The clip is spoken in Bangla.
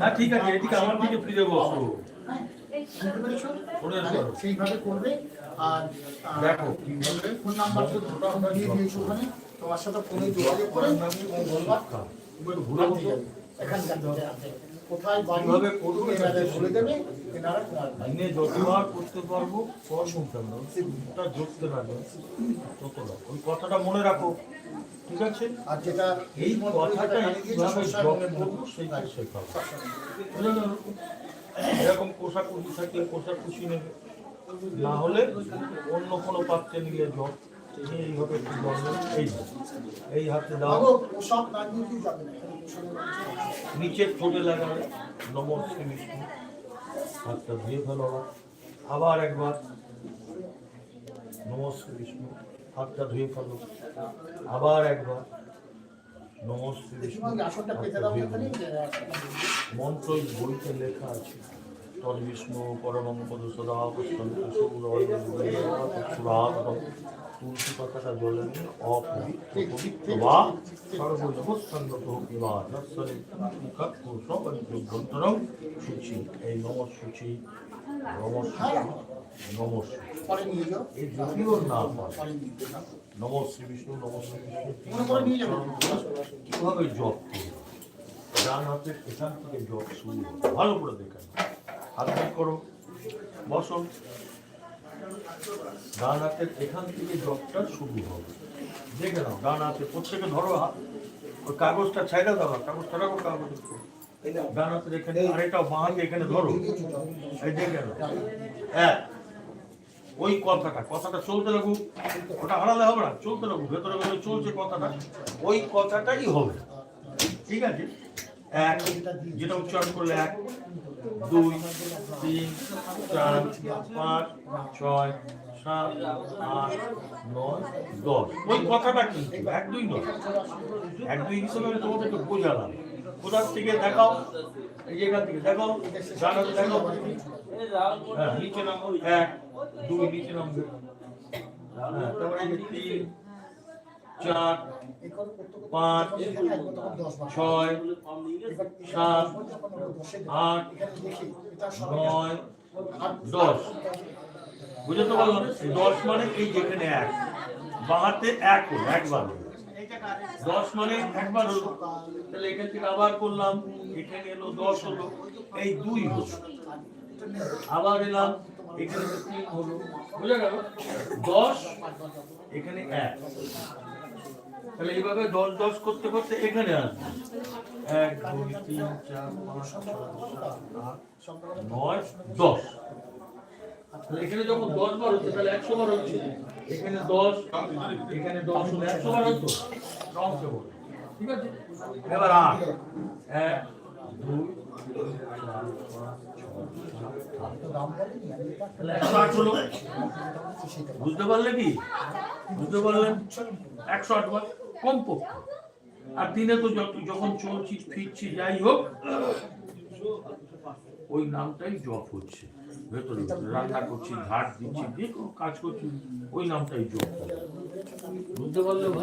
হ্যাঁ ঠিক আছে এদিকে আমার দিকে ফিরে বসো। সেইভাবে করবে আর দেখো ফোন নাম্বার দিয়ে দিয়েছি ওখানে তোমার সাথে ফোনে যোগাযোগ করে বলবা এখানকার। কোথায় বাড়ি? এনাদের বলে দেবে এনারা তোমার যতবার করতে পারব কর্ম কেন ওটা যোগতে পারবে ততটা ওই কথাটা মনে রাখো ঠিক আছে? আর যেটা এই কথাটা কীভাবে করব। শেখাবো? এরকম থাকলে কোষাকুষি নেবে। না হলে অন্য কোনো পাত্রে নিলে জব এইভাবে এই এই হাতে দাও। সব না যাবে নিচের ঠোঁটে লাগাবে। নমর শ্রী বিষ্ণু হাতটা ধুয়ে ফেলো আবার। একবার। নমর শ্রী বিষ্ণু। হাতটা ধুয়ে ফেলো। আবার একবার। মন্ত্র বইতে লেখা আছে। তদ বিষ্ণু পরমং পদ সদা পুষ্পন্ত সুরাতম তুলসী পাতাটা জলে নিয়ে অপবিত্র বা সর্বজগৎসঙ্গত বিবাহ নশ্বরে মুখাত কোষবন্তরম সূচি এই নমঃ সূচি নমঃ নমঃ নিয়ে যাও এই যদিও না পারে পরে নম শ্রী বিষ্ণু নম শ্রী বিষ্ণু কীভাবে জপ করবে ডান হাতের এখান থেকে জপ শুরু ভালো করে দেখেন হাত করো? বসো। ডান হাতের এখান থেকে জপটা শুরু হবে। দেখে নাও, ডান হাতে প্রত্যেকে ধরো হাত। ওই কাগজটা ছাইড়া দাও, কাগজটা রাখো কাগজ ডান হাতের এখানে আরেকটা বাঁ হাতে এখানে ধরো। এই দেখে নাও। এক। ওই কথাটা কথাটা চলতে লাগুক। ওটা হারালে হবে না, চলতে লাগুক, ভেতরে ভেতরে চলছে কথাটা। ওই কথাটাই হবে। ঠিক আছে? এক। যেটা উচ্চারণ করলে এক। দুই, তিন, চার, পাঁচ, ছয়, সাত, আট, নয়, দশ। ওই কথাটা কিন্তু এক দুই নয়। এক দুই হিসেবে আমি তোমাদেরকে বোঝালাম। কোথার থেকে দেখাও? এই যে এখান থেকে দেখাও জানাতে দেখাও। হ্যাঁ নিচে নামো। এক, দুই, নিচে নামবে হ্যাঁ তারপরে তিন চার, পাঁচ, ছয়, সাত, আট, নয়, দশ। বুঝতে পারলাম এই দশ মানে এই যেখানে এক। বাহাতে এক হলো, একবার দশ মানে একবার হলো। তাহলে এখান থেকে আবার করলাম। এখানে এলো দশ হলো। এই দুই হলো। আবার এলাম এখানে তো তিন হলো। বুঝা গেল? দশ এখানে এক। তাহলে এইভাবে দশ দশ করতে করতে এখানে আসবে। এক দুই তিন চার পাঁচ ছয় নয় দশ। এখানে যখন দশ বার হচ্ছে তাহলে একশো বার হচ্ছে। এখানে দশ এখানে দশ হলে একশো বার হতো। ঠিক আছে? এবার আট। এক দুই চার, পাঁচ, বুঝতে পারলে কি? বুঝতে পারলেন? একশো আট বার কমপক্ষে। আর দিনে তো যখন চলছি, ফিরছি, যাই হোক, ওই নামটাই জপ হচ্ছে। ভেতরে রান্না করছি ঝাড় দিচ্ছি, যে কোনো কাজ করছি, ওই নামটাই জপ বুঝতে পারলে ভাই?